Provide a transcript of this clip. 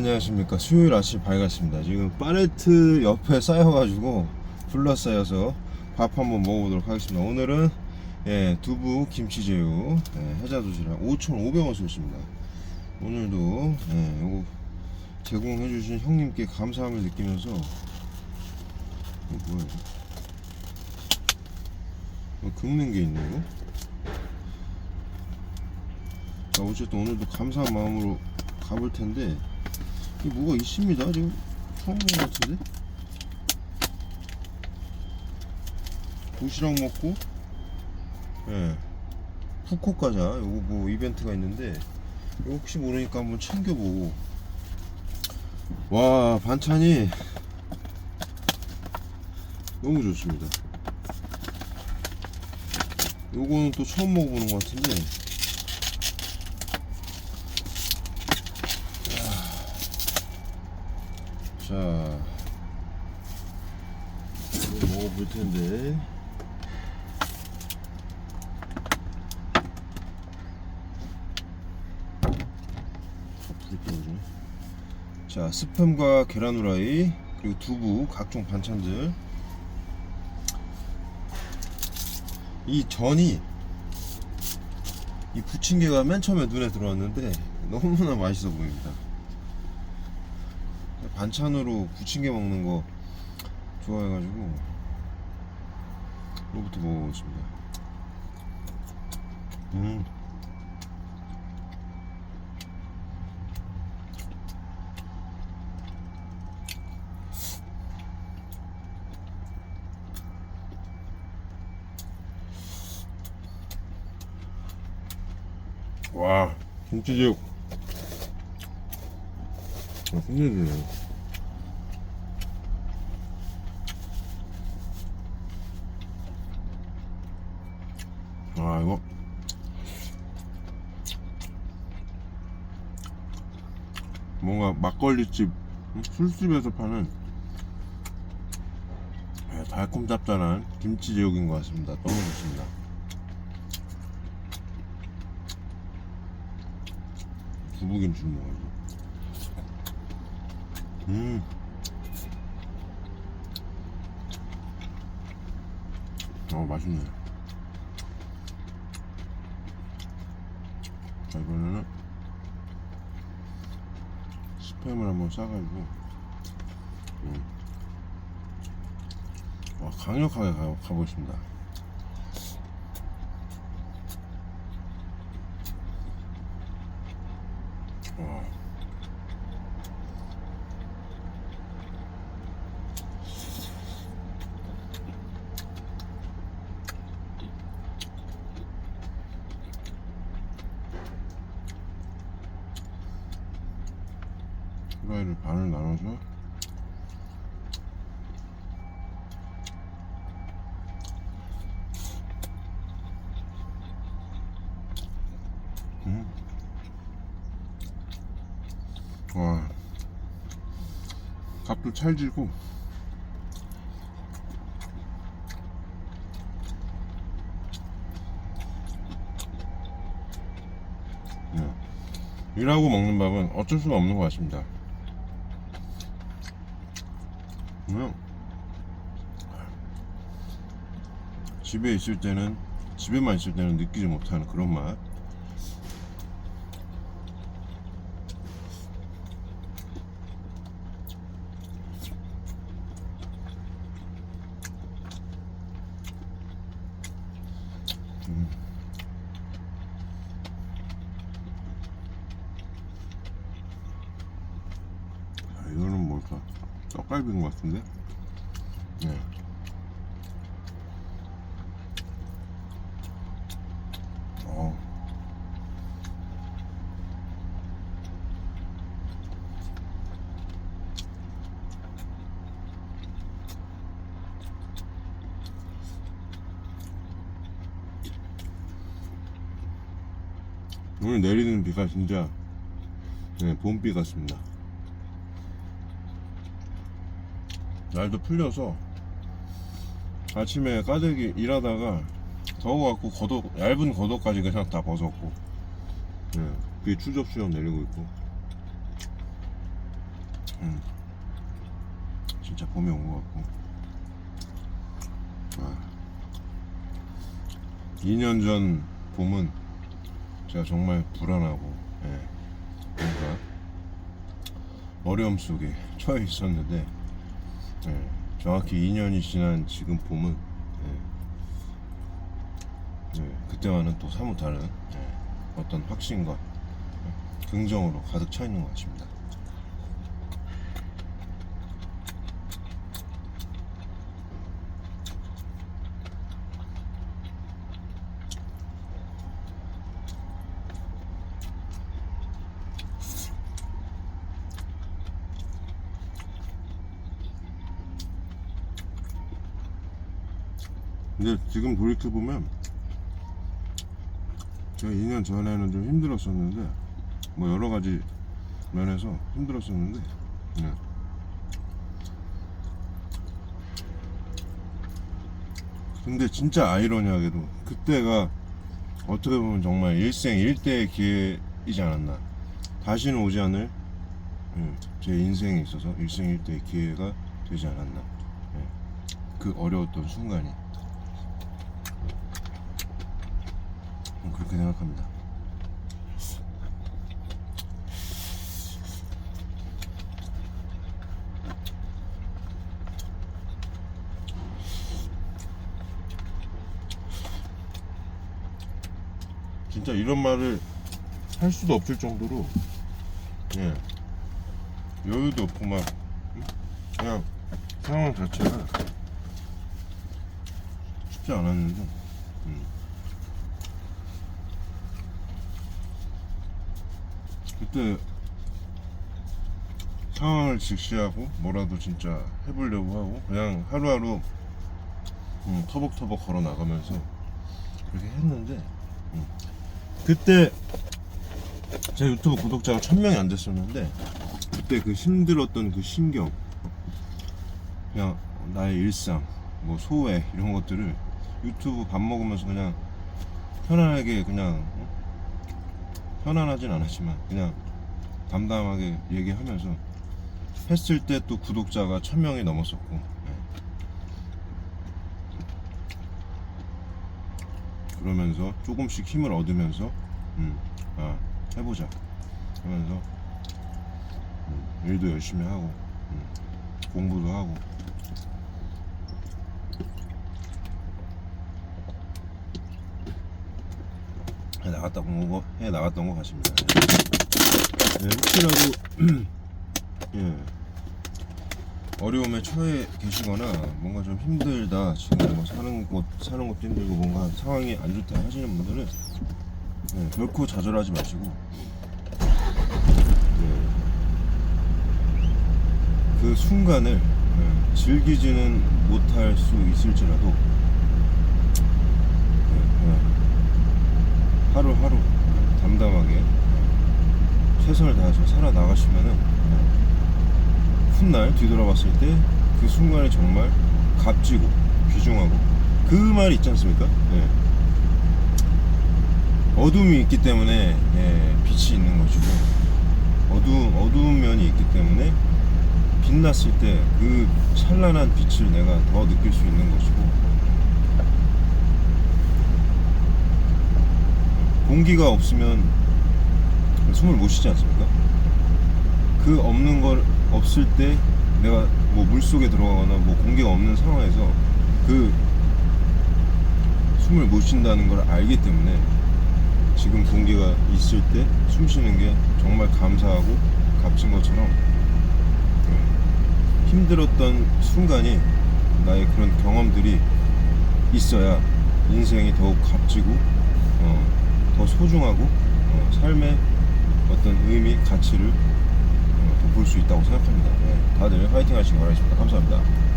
안녕하십니까. 수요일 아침 밝았습니다. 지금 파레트 옆에 쌓여가지고 둘러싸여서 밥 한번 먹어보도록 하겠습니다. 오늘은 예, 두부 김치제육 예, 해자도시락 5,500원 쏘습니다. 오늘도 예, 요거 제공해주신 형님께 감사함을 느끼면서 이거 뭐야 이거 긁는 게 있네 이거? 자, 어쨌든 오늘도 감사한 마음으로 가볼 텐데 이게 뭐가 있습니다 지금? 처음 본것 같은데? 도시락 먹고? 예. 푸코 과자 요거 뭐 이벤트가 있는데 이거 혹시 모르니까 한번 챙겨보고. 와 반찬이 너무 좋습니다. 요거는 또 처음 먹어보는 것 같은데 자, 이거 먹어볼 텐데. 자, 스팸과 계란 후라이, 그리고 두부, 각종 반찬들. 이 전이 이 부침개가 맨 처음에 눈에 들어왔는데 너무나 맛있어 보입니다. 반찬으로 부침개 먹는 거 좋아해가지고 이거부터 먹어보겠습니다. 음. 와 김치제 육 아, 끝내주네 아 이거. 뭔가 막걸리집 응? 술집에서 파는 예, 달콤 짭짤한 김치 제육인 것 같습니다. 너무 좋습니다. 두부김치 먹어야지 음 어, 맛있네. 자, 이번에는 스팸을 한번 싸가지고, 음. 와, 강력하게 가, 가보겠습니다. 와. 후라이를 반을 나눠서 음. 와 값도 찰지고 네. 일하고 먹는 밥은 어쩔 수가 없는 것 같습니다. 그냥 집에 있을 때는 집에만 있을 때는 느끼지 못하는 그런 맛. 음. 아, 이거는 뭘까? 떡갈비인 것 같은데? 네. 어. 오늘 내리는 비가 진짜 네, 봄비 같습니다. 날도 풀려서 아침에 까대기 일하다가 더워갖고 겉옷 얇은 겉옷까지 그냥 다 벗었고 예, 그게 추적추적 내리고 있고 음. 진짜 봄이 온 것 같고. 와. 2년 전 봄은 제가 정말 불안하고, 예. 뭔가 어려움 속에 처해 있었는데, 예. 정확히 2년이 지난 지금 봄은, 예. 예. 그때와는 또 사뭇 다른 예. 어떤 확신과 예. 긍정으로 가득 차 있는 것 같습니다. 근데 지금 돌이켜보면 제가 2년 전에는 좀 힘들었었는데 뭐 여러 가지 면에서 힘들었었는데 네. 근데 진짜 아이러니하게도 그때가 어떻게 보면 정말 일생 일대의 기회이지 않았나. 다시는 오지 않을 예, 제 인생에 있어서 일생 일대의 기회가 되지 않았나. 예, 그 어려웠던 순간이 그렇게 생각합니다. 진짜 이런 말을 할 수도 없을 정도로 예 여유도 없고 막 음? 그냥 상황 자체가 쉽지 않았는데 음. 그때 상황을 직시하고 뭐라도 진짜 해보려고 하고 그냥 하루하루 음, 터벅터벅 걸어 나가면서 그렇게 했는데 음. 그때 제 유튜브 구독자가 천 명이 안 됐었는데 그때 그 힘들었던 그 심경 그냥 나의 일상 뭐 소외 이런 것들을 유튜브 밥 먹으면서 그냥 편안하게 그냥 어? 편안하진 않았지만 그냥 담담하게 얘기하면서 했을 때 또 구독자가 천 명이 넘었었고 예. 그러면서 조금씩 힘을 얻으면서 음, 아 해보자 하면서 음, 일도 열심히 하고 음, 공부도 하고 해 나갔던 거, 해 나갔던 것 같습니다. 예, 혹시라도 예, 어려움에 처해 계시거나 뭔가 좀 힘들다 지금 뭐 사는 곳 사는 것도 힘들고 뭔가 상황이 안 좋다 하시는 분들은 예, 결코 좌절하지 마시고 예, 그 순간을 예, 즐기지는 못할 수 있을지라도 예, 그냥 하루하루 담담하게 최선을 다해서 살아나가시면은 훗날 뒤돌아봤을 때 그 순간이 정말 값지고 귀중하고 그 말이 있지 않습니까? 예. 어둠이 있기 때문에 예, 빛이 있는 것이고 어두운 어두운 면이 있기 때문에 빛났을 때 그 찬란한 빛을 내가 더 느낄 수 있는 것이고 공기가 없으면 숨을 못 쉬지 않습니까? 그 없는 걸 없을 때 내가 뭐 물속에 들어가거나 뭐 공기가 없는 상황에서 그 숨을 못 쉰다는 걸 알기 때문에 지금 공기가 있을 때 숨 쉬는 게 정말 감사하고 값진 것처럼 예, 힘들었던 순간이 나의 그런 경험들이 있어야 인생이 더욱 값지고 어, 더 소중하고 어, 삶의 어떤 의미, 가치를 어, 더볼수 있다고 생각합니다. 네, 다들 화이팅 하시기 바라겠습니다. 감사합니다.